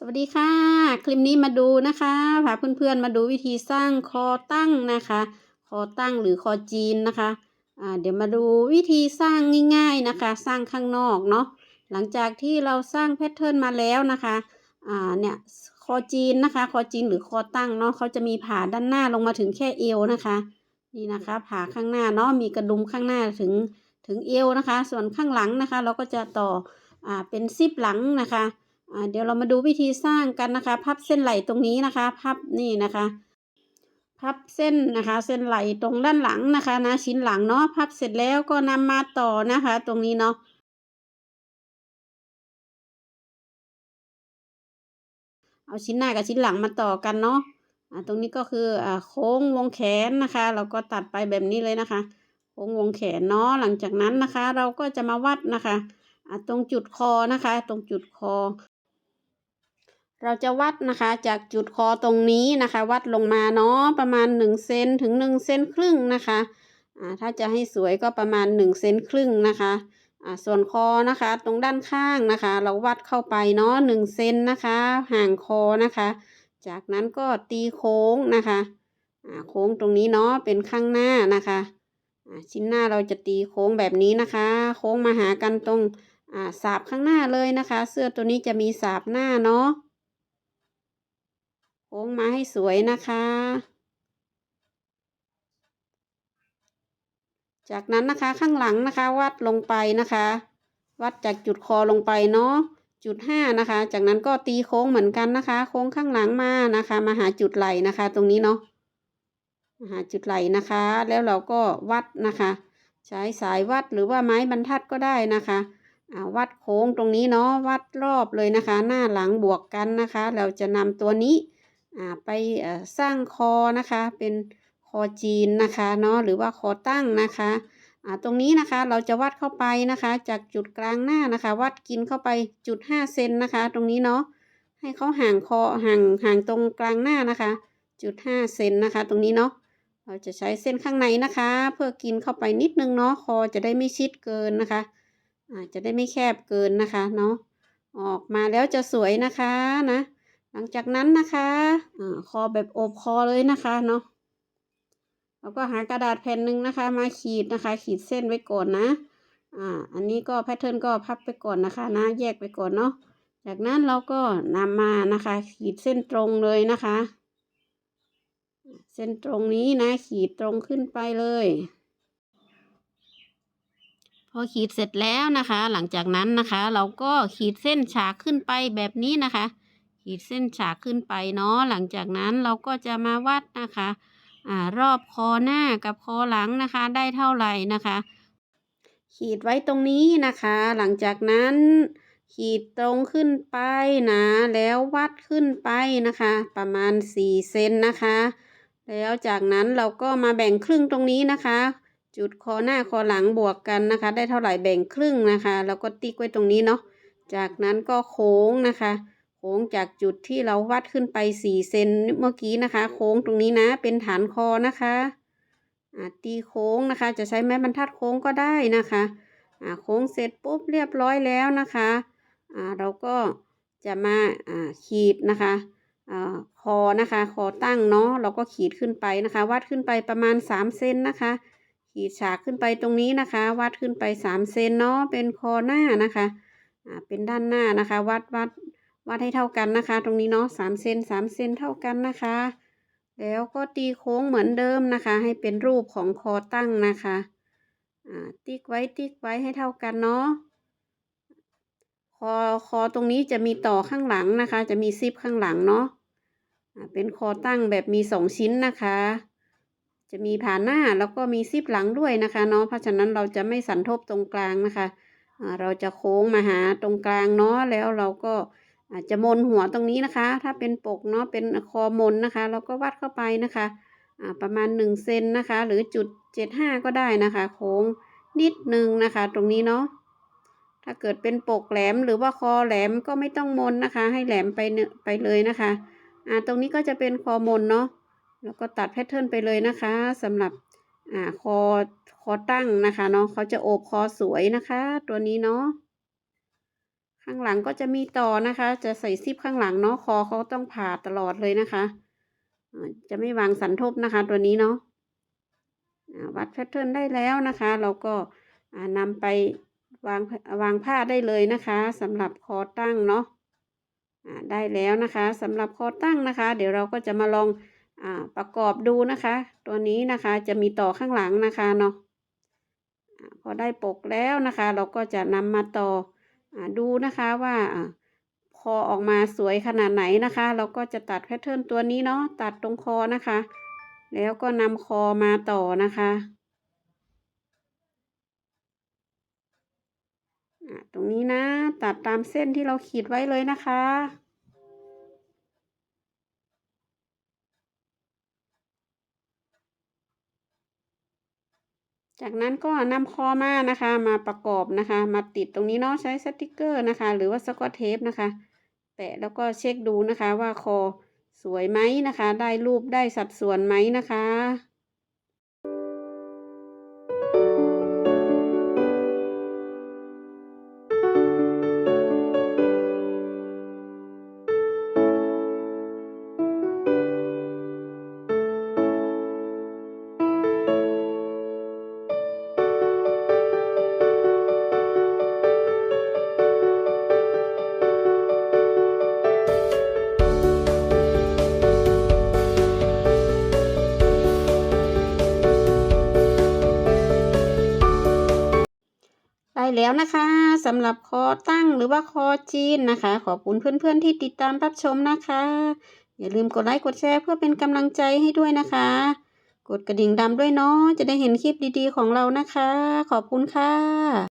สวัสดีค่ะ คลิปนี้มาดูนะคะพาเพื่อนๆมาดูวิธีสร้างคอตั้งนะคะ คอตั้งหรือคอจีนนะคะอ่าเดี๋ยวมาดูวิธีสร้างง่าย ๆนะคะ สร้างข้างนอกเนาะหลังจากที่เราสร้างแพทเทิร์นมาแล้วนะคะอ่าเนี่ยคอจีนนะคะ คอจีนหรือคอตั้งเนาะเขาจะมีผ่าด้านหน้าลงมาถึงแค่เอวนะคะ นี่นะคะ ผ่าข้างหน้าเนาะมีกระดุมข้างหน้าถึงถึงเอวนะคะ ส่วนข้างหลังนะคะ เราก็จะต่ออ่าเป็นซิปหลังนะคะ เดี๋ยวเรามาดูวิธีสร้างกันนะคะ พับเส้นไหลตรงนี้นะคะ พับนี่นะคะ พับเส้นนะคะ เส้นไหลตรงด้านหลังนะคะนะชิ้นหลังเนาะพับเสร็จแล้วก็นำมาต่อนะคะ ตรงนี้เนาะเอาชิ้นหน้ากับชิ้นหลังมาต่อกันเนาะตรงนี้ก็คืออ่าโค้งวงแขนนะคะ เราก็ตัดไปแบบนี้เลยนะคะ โค้งวงแขนเนาะหลังจากนั้นนะคะ เราก็จะมาวัดนะคะตรงจุดคอนะคะ ตรงจุดคอ เราจะวัดนะคะจากจุดคอตรงนี้นะคะ วัดลงมาเนาะประมาณ1เซนถึง1เซนครึ่งนะคะอ่าถ้าจะให้สวยก็ประมาณ1เซนครึ่งนะคะอ่าส่วนคอนะคะ ตรงด้านข้างนะคะ เราวัดเข้าไปเนาะ1เซนนะคะ ห่างคอนะคะ จากนั้นก็ตีโค้งนะคะอ่าโค้งตรงนี้เนาะเป็นข้างหน้านะคะอ่าชิ้นหน้าเราจะตีโค้งแบบนี้นะคะ โค้งมาหากันตรงอ่าสาบข้างหน้าเลยนะคะ เสื้อตัวนี้จะมีสาบหน้าเนาะ ค้งมาให้สวยนะคะ จากนั้นนะคะข้างหลังนะคะวัดลงไปนะคะ วัดจากจุดคอลงไปเนาะจุดห้านะคะ จากนั้นก็ตีโค้งเหมือนกันนะคะ โค้งข้างหลังมานะคะ มาหาจุดไหลนะคะ ตรงนี้เนาะมาหาจุดไหลนะคะ แล้วเราก็วัดนะคะ ใช้สายวัดหรือว่าไม้บรรทัดก็ได้นะคะอ่าวัดโค้งตรงนี้เนาะวัดรอบเลยนะคะ หน้าหลังบวกกันนะคะ เราจะนำตัวนี้ ไปสร้างคอนะคะเป็นคอจีนนะคะเนาะหรือว่าคอตั้งนะคะอ่าตรงนี้นะคะเราจะวัดเข้าไปนะคะ จากจุดกลางหน้านะคะ วัดกินเข้าไปจุดห้าเซนนะคะ ตรงนี้เนาะให้เขาห่างคอห่างห่างตรงกลางหน้านะคะจุดห้าเซนนะคะ ตรงนี้เนาะเราจะใช้เส้นข้างในนะคะ เพื่อกินเข้าไปนิดนึงเนาะคอจะได้ไม่ชิดเกินนะคะอ่าจะได้ไม่แคบเกินนะคะเนาะออกมาแล้วจะสวยนะคะนะ หลังจากนั้นนะคะอ่าคอแบบโอบคอเลยนะคะเนาะแล้วก็หากระดาษแผ่นหนึ่งนะคะ มาขีดนะคะ ขีดเส้นไว้ก่อนนะ อ่า อันนี้ก็แพทเทิร์นก็พับไปก่อนนะคะ นะ แยกไปก่อนเนาะ จากนั้นเราก็นำมานะคะ ขีดเส้นตรงเลยนะคะ เส้นตรงนี้นะ ขีดตรงขึ้นไปเลย พอขีดเสร็จแล้วนะคะ หลังจากนั้นนะคะ เราก็ขีดเส้นฉากขึ้นไปแบบนี้นะคะ ขีดเส้นฉากขึ้นไปเนาะหลังจากนั้นเราก็จะมาวัดนะคะอ่ารอบคอหน้ากับคอหลังนะคะ ได้เท่าไหร่นะคะ ขีดไว้ตรงนี้นะคะ หลังจากนั้น ขีดตรงขึ้นไปนะแล้ววัดขึ้นไปนะคะ ประมาณ 4 เซนนะคะ แล้วจากนั้นเราก็มาแบ่งครึ่งตรงนี้นะคะ จุดคอหน้าคอหลังบวกกันนะคะ ได้เท่าไหร่แบ่งครึ่งนะคะ แล้วก็ติ๊กไว้ตรงนี้เนาะจากนั้นก็โค้งนะคะ โค้งจากจุดที่เราวัดขึ้นไป4เซนเมื่อกี้นะคะ โค้งตรงนี้นะเป็นฐานคอนะคะอ่าตีโค้งนะคะ จะใช้ไม้บรรทัดโค้งก็ได้นะคะอ่าโค้งเสร็จปุ๊บเรียบร้อยแล้วนะคะอ่าเราก็จะมาอ่าขีดนะคะอ่าคอนะคะคอตั้งเนาะเราก็ขีดขึ้นไปนะคะ วัดขึ้นไปประมาณ3เซนนะคะ ขีดฉากขึ้นไปตรงนี้นะคะ วัดขึ้นไป3เซนเนาะเป็นคอหน้านะคะอ่าเป็นด้านหน้านะคะ วัดวัด วัดให้เท่ากันนะคะ ตรงนี้เนาะสามเซนสามเซนเท่ากันนะคะ แล้วก็ตีโค้งเหมือนเดิมนะคะ ให้เป็นรูปของคอตั้งนะคะติ๊กไว้ติ๊กไว้ให้เท่ากันเนาะคอคอตรงนี้จะมีต่อข้างหลังนะคะ จะมีซิปข้างหลังเนาะเป็นคอตั้งแบบมีสองชิ้นนะคะ จะมีผ่านหน้าแล้วก็มีซิปหลังด้วยนะคะเนาะเพราะฉะนั้นเราจะไม่สันทบตรงกลางนะคะเราจะโค้งมาหาตรงกลางเนาะแล้วเราก็ อาจจะมนหัวตรงนี้นะคะ ถ้าเป็นปกเนาะเป็นคอมนนะคะ เราก็วัดเข้าไปนะคะอ่าประมาณหนึ่งเซนนะคะ หรือจุดเจ็ดห้าก็ได้นะคะ โค้งนิดนึงนะคะ ตรงนี้เนาะถ้าเกิดเป็นปกแหลมหรือว่าคอแหลมก็ไม่ต้องมนนะคะ ให้แหลมไปเนไปเลยนะคะอ่าตรงนี้ก็จะเป็นคอมนเนาะแล้วก็ตัดแพทเทิร์นไปเลยนะคะสำหรับอ่าคอคอตั้งนะคะเนาะเขาจะโอบคอสวยนะคะ ตัวนี้เนาะ ข้างหลังก็จะมีต่อนะคะ จะใส่ซิปข้างหลังเนาะคอเขาต้องผ่าตลอดเลยนะคะ จะไม่วางสันทบนะคะตัวนี้เนาะอ่าวัดแพทเทิร์นได้แล้วนะคะ เราก็นำไปวางวางผ้าได้เลยนะคะสำหรับคอตั้งเนาะได้แล้วนะคะสำหรับคอตั้งนะคะ เดี๋ยวเราก็จะมาลองอประกอบดูนะคะ ตัวนี้นะคะจะมีต่อข้างหลังนะคะเนาะพอได้ปกแล้วนะคะ เราก็จะนำมาต่อ ดูนะคะว่าคอออกมาสวยขนาดไหนนะคะ เราก็จะตัดแพทเทิร์นตัวนี้เนาะตัดตรงคอนะคะ แล้วก็นำคอมาต่อนะคะตรงนี้นะ ตัดตามเส้นที่เราขีดไว้เลยนะคะ จากนั้นก็นำคอมานะคะมาประกอบนะคะ มาติดตรงนี้เนาะใช้สติกเกอร์นะคะ หรือว่าสกอตเทปนะคะ แปะแล้วก็เช็คดูนะคะว่าคอสวยไหมนะคะ ได้รูปได้สัดส่วนไหมนะคะ แล้วนะคะสำหรับคอตั้งหรือว่าคอจีนนะคะ ขอบคุณเพื่อนๆที่ติดตามรับชมนะคะ อย่าลืมกดไลค์กดแชร์เพื่อเป็นกำลังใจให้ด้วยนะคะ กดกระดิ่งดำด้วยเนาะจะได้เห็นคลิปดีๆของเรานะคะ ขอบคุณค่ะ